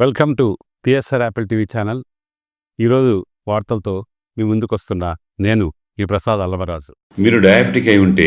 Welcome to PSR Apple TV channel. ఈరోజు వార్తలతో మీ ముందుకు వస్తున్న నేను ఈ ప్రసాద్ అల్లవరాజు. మీరు డయాబెటిక్ అయి ఉంటే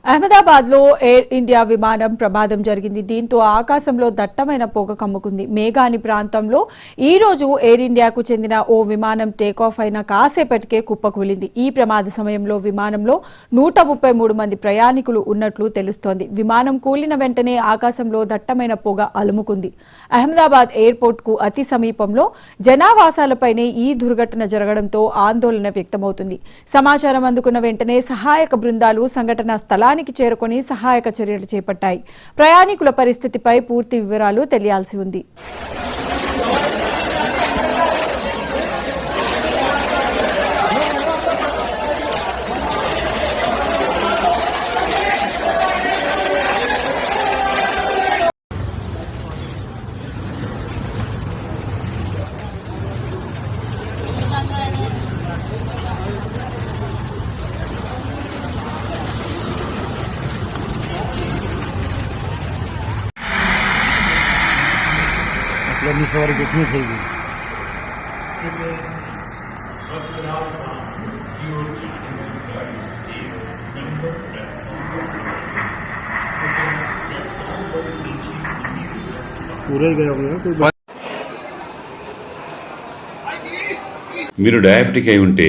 అహ్మదాబాద్లో ఎయిర్ ఇండియా విమానం ప్రమాదం జరిగింది. దీంతో ఆకాశంలో దట్టమైన పొగ కమ్ముకుంది. మేఘాని ప్రాంతంలో ఈ రోజు ఎయిర్ ఇండియాకు చెందిన ఓ విమానం టేకాఫ్ అయిన కాసేపటికే కుప్పకూలింది ఈ ప్రమాద సమయంలో విమానంలో నూట ముప్పై మూడు మంది ప్రయాణికులు ఉన్నట్లు తెలుస్తోంది. విమానం కూలిన వెంటనే ఆకాశంలో దట్టమైన పొగ అలుముకుంది. అహ్మదాబాద్ ఎయిర్పోర్ట్కు అతి సమీపంలో జనావాసాలపైనే ఈ దుర్ఘటన జరగడంతో ఆందోళన వ్యక్తమవుతుంది. సమాచారం అందుకున్న వెంటనే సహాయక బృందాలు సంఘటనా స్థలానికి చేరుకొని సహాయక చర్యలు చేపట్టాయి. ప్రయాణికుల పరిస్థితిపై పూర్తి వివరాలు తెలియాల్సి ఉంది. આટલાની સવારે કેટલી થઈ ગઈ પૂરાઈ ગયા અમે કોઈ બાકી మీరు డయాబెటిక్ అయి ఉంటే